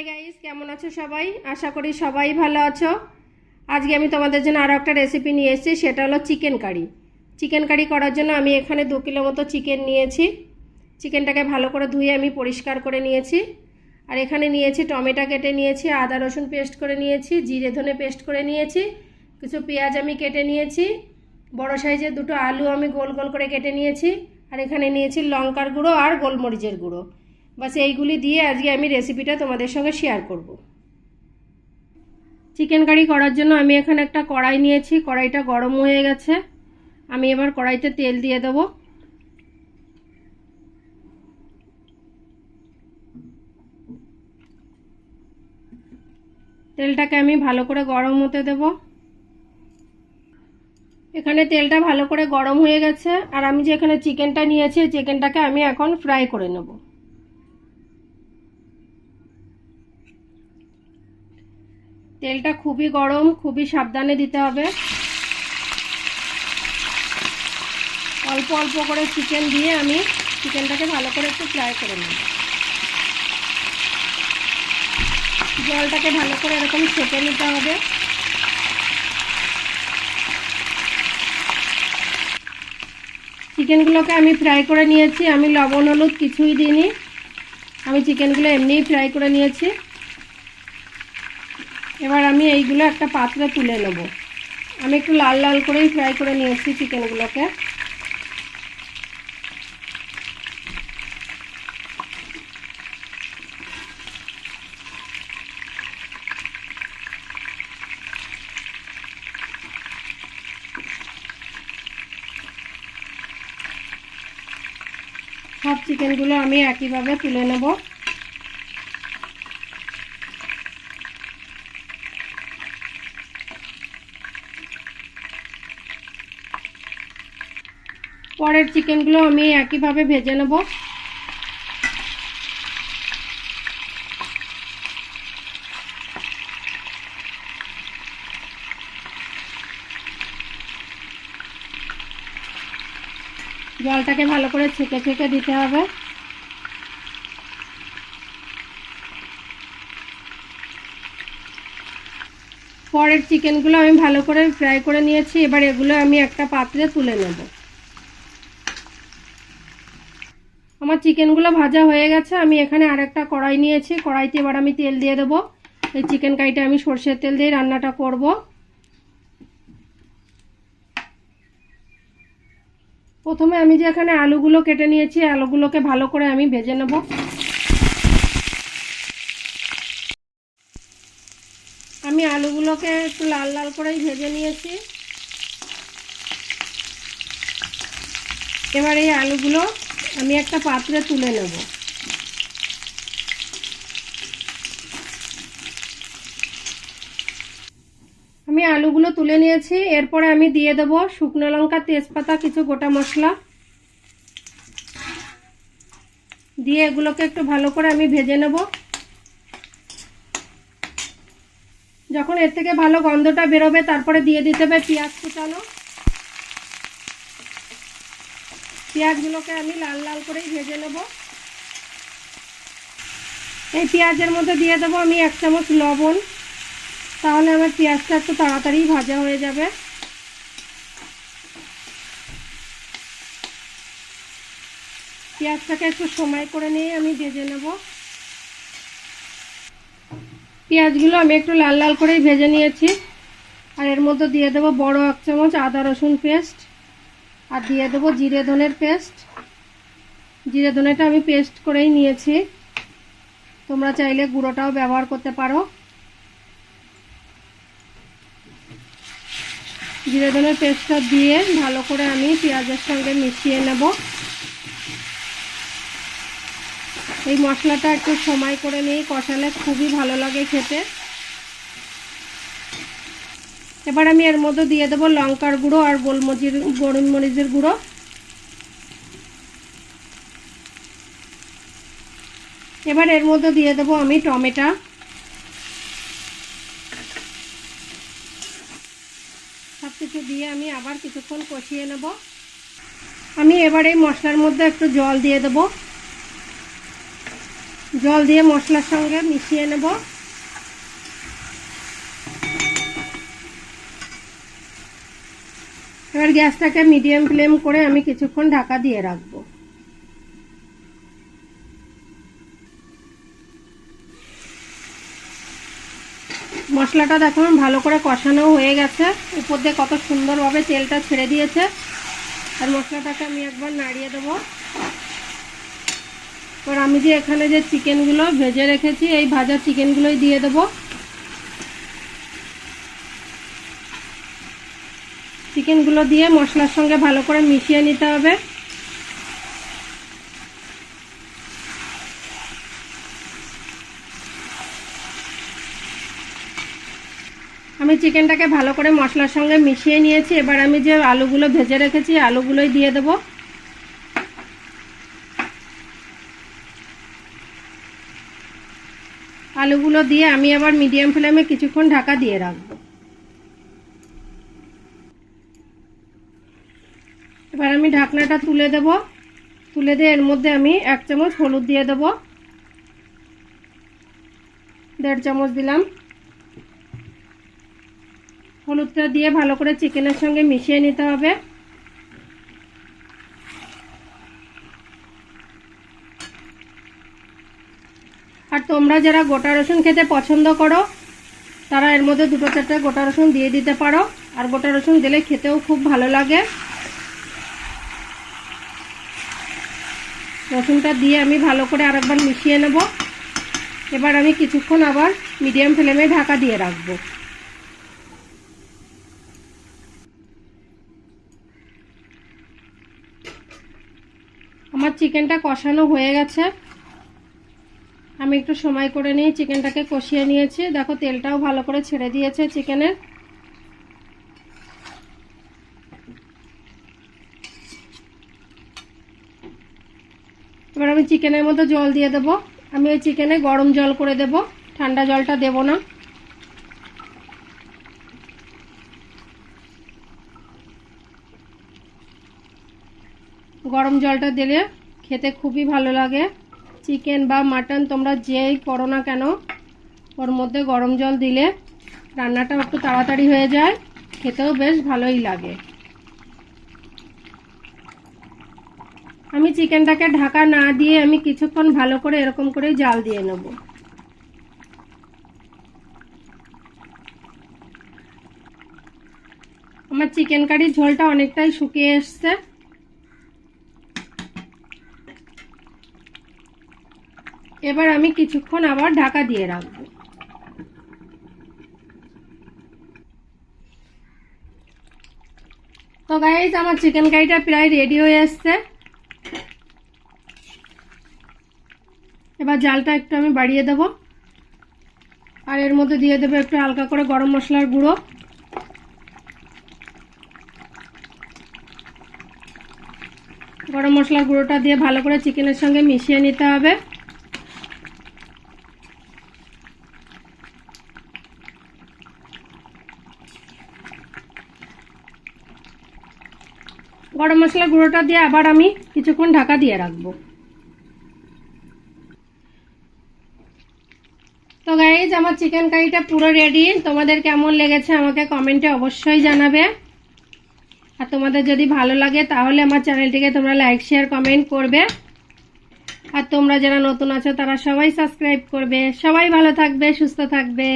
Hi guys কেমন আছো সবাই? আশা করি সবাই ভালো আছো। আজকে আমি তোমাদের জন্য আরও একটা রেসিপি নিয়ে এসেছি, সেটা হলো চিকেন কারি চিকেন কারি করার জন্য আমি এখানে দু কিলো মতো চিকেন নিয়েছি। চিকেনটাকে ভালো করে ধুয়ে আমি পরিষ্কার করে নিয়েছি। আর এখানে নিয়েছি টমেটো কেটে নিয়েছি, আদা, রসুন পেস্ট করে নিয়েছি, জিরে, ধনে পেস্ট করে নিয়েছি, কিছু পেঁয়াজ আমি কেটে নিয়েছি, বড় সাইজের দুটো আলু আমি গোল গোল করে কেটে নিয়েছি, আর এখানে নিয়েছি লঙ্কার গুঁড়ো আর গোলমরিচের গুঁড়ো। বাস এইগুলি দিয়ে আজকে আমি রেসিপিটা তোমাদের সঙ্গে শেয়ার করব। চিকেন কারি করার জন্য আমি এখানে একটা কড়াই নিয়েছি, কড়াইটা গরম হয়ে গেছে। আমি এবার কড়াইতে তেল দিয়ে দেবো। তেলটাকে আমি ভালো করে গরম হতে দেব। এখানে তেলটা ভালো করে গরম হয়ে গেছে, আর আমি যে এখানে চিকেনটা নিয়েছি চিকেনটাকে আমি এখন ফ্রাই করে নেব। তেলটা খুবই গরম, খুবই সাবধানে দিতে হবে। অল্প অল্প করে চিকেন দিয়ে আমি চিকেনটাকে ভালো করে একটু ফ্রাই করে নেব। জলটাকে ভালো করে এরকম ছেঁকে নিতে হবে। চিকেনগুলোকে আমি ফ্রাই করে নিয়েছি। আমি লবণ, হলুদ কিছুই দিইনি। আমি চিকেনগুলো এমনিই ফ্রাই করে নিয়েছি। এবার আমি এইগুলো একটা পাত্রে তুলে নেব। আমি একটু লাল লাল করেই ফ্রাই করে নিয়েছি চিকেনগুলোকে। সব চিকেনগুলো আমি একইভাবে তুলে নেব। পরের চিকেনগুলো আমি একইভাবে ভেজে নেব। জলটাকে ভালো করে ছেঁকে ছেঁকে দিতে হবে। পরের চিকেনগুলো আমি ভালো করে ফ্রাই করে নিয়েছি। এবার এগুলো আমি একটা পাত্রে তুলে নেব। আমার চিকেনগুলো ভাজা হয়ে গেছে, আমি এখানে আরেকটা কড়াই নিয়েছি। কড়াইতে এবার আমি তেল দিয়ে দেবো। এই চিকেন কারিটা আমি সর্ষের তেল দিয়ে রান্নাটা করব। প্রথমে আমি যে এখানে আলুগুলো কেটে নিয়েছি, আলুগুলোকে ভালো করে আমি ভেজে নেব। আমি আলুগুলোকে একটু লাল লাল করেই ভেজে নিয়েছি। এবার এই আলুগুলো আমি একটা পাত্রে তুলে নেব। আমি আলুগুলো তুলে নিয়েছি, এরপরে আমি দিয়ে দেবো শুকনো লঙ্কা, তেজপাতা, কিছু গোটা মশলা। দিয়ে এগুলোকে একটু ভালো করে আমি ভেজে নেব। যখন এর থেকে ভালো গন্ধটা বেরোবে, তারপরে দিয়ে দিতে হবে পেঁয়াজ কুচানো। পেঁয়াজগুলোকে আমি লাল লাল করেই ভেজে নেব। এই পেঁয়াজের মধ্যে দিয়ে দেবো আমি এক চামচ লবণ। তাহলে আমার পেঁয়াজটা একটু তাড়াতাড়ি ভাজা হয়ে যাবে। পেঁয়াজটাকে একটু সময় করে নিয়ে আমি ভেজে নেব। পেঁয়াজগুলো আমি একটু লাল লাল করেই ভেজে নিয়েছি। আর এর মধ্যে দিয়ে দেবো বড় এক চামচ আদা রসুন পেস্ট। আর দিয়ে দেবো জিরে ধনের পেস্ট। জিরে ধনেটা আমি পেস্ট করেই নিয়েছি। তোমরা চাইলে গুঁড়োটাও ব্যবহার করতে পারো। জিরে ধনের পেস্টটা দিয়ে ভালো করে আমি পেঁয়াজের সঙ্গে মিশিয়ে নেব। এই মশলাটা একটু সময় করে নিয়ে কষালে খুবই ভালো লাগে খেতে। এবার আমি এর মধ্যে দিয়ে দেবো লঙ্কার গুঁড়ো আর গোলমরিচের গোলমরিচের গুঁড়ো। এবার এর মধ্যে দিয়ে দেবো আমি টমেটো। সব কিছু দিয়ে আমি আবার কিছুক্ষণ কষিয়ে নেব। আমি এবার এই মশলার মধ্যে একটু জল দিয়ে দেব। জল দিয়ে মশলার সঙ্গে মিশিয়ে নেব। এবার গ্যাসটাকে মিডিয়াম ফ্লেম করে আমি কিছুক্ষণ ঢাকা দিয়ে রাখব। মশলাটা দেখুন ভালো করে কষানো হয়ে গেছে। উপর দিয়ে কত সুন্দরভাবে তেলটা ছেড়ে দিয়েছে। আর মশলাটাকে আমি একবার নাড়িয়ে দেবো। এবার আমি যে এখানে যে চিকেনগুলো ভেজে রেখেছি, এই ভাজা চিকেনগুলোই দিয়ে দেবো। চিকেনগুলো দিয়ে মশলার সঙ্গে ভালো করে মিশিয়ে নিতে হবে। আমি চিকেনটাকে ভালো করে মশলার সঙ্গে মিশিয়ে নিয়েছি। এবার আমি যে আলুগুলো ভেজে রেখেছি, আলুগুলোই দিয়ে দেবো। আলুগুলো দিয়ে আমি আবার মিডিয়াম ফ্লেমে কিছুক্ষণ ঢাকা দিয়ে রাখব এবার ঢাকনাটা তুলে দেব। তুলে দিয়ে এর মধ্যে আমি এক চামচ হলুদ দিয়ে দেব। দেড় চামচ দিলাম। হলুদটা দিয়ে ভালো করে চিকেনের সঙ্গে মিশিয়ে নিতে হবে। আর তোমরা যারা গোটা রসুন খেতে পছন্দ করো, তারা এর মধ্যে দুটো চারটে গোটা রসুন দিয়ে দিতে পারো। আর গোটা রসুন দিলে খেতেও খুব ভালো লাগে। রসুনটা দিয়ে আমি ভালো করে আরেকবার মিশিয়ে নেব। এবার আমি কিছুক্ষণ আবার মিডিয়াম ফ্লেমে ঢাকা দিয়ে রাখব। আমার চিকেনটা কষানো হয়ে গেছে। আমি একটু সময় করে নিয়ে চিকেনটাকে কষিয়ে নিয়েছি। দেখো তেলটাও ভালো করে ছেড়ে দিয়েছে চিকেনের। এবার আমি চিকেনের মধ্যে জল দিয়ে দেব। আমি ওই চিকেনে গরম জল করে দেব। ঠান্ডা জলটা দেব না। গরম জলটা দিলে খেতে খুবই ভালো লাগে। চিকেন বা মাটন তোমরা যেই করো না কেন, ওর মধ্যে গরম জল দিলে রান্নাটা একটু তাড়াতাড়ি হয়ে যায়। খেতেও বেশ ভালোই লাগে। আমি চিকেনটাকে ঢাকা না দিয়ে আমি কিছুক্ষণ ভালো করে এরকম করে জাল দিয়ে নেব। আমার চিকেন কারির ঝোলটা অনেকটাই শুকিয়ে এসছে। এবার আমি কিছুক্ষণ আবার ঢাকা দিয়ে রাখব। তো গাইজ আমার চিকেন কারিটা প্রায় রেডি হয়ে এসছে। এবার জালটা একটু আমি বাড়িয়ে দেব। আর এর মধ্যে দিয়ে দেবো একটু হালকা করে গরম মশলার গুঁড়ো। গরম মশলার গুঁড়োটা দিয়ে ভালো করে চিকেনের সঙ্গে মিশিয়ে নিতে হবে। গরম মশলা গুঁড়োটা দিয়ে আবার আমি কিছুক্ষণ ঢাকা দিয়ে রাখব তো গাইজ আমার চিকেন কারিটা পুরো রেডি তোমাদের কেমন লেগেছে আমাকে কমেন্টে অবশ্যই জানাবে। আর তোমাদের যদি ভালো লাগে, তাহলে আমার চ্যানেলটিকে তোমরা লাইক শেয়ার কমেন্ট করবে। আর তোমরা যারা নতুন আছো, তারা সবাই সাবস্ক্রাইব করবে। সবাই ভালো থাকবে, সুস্থ থাকবে।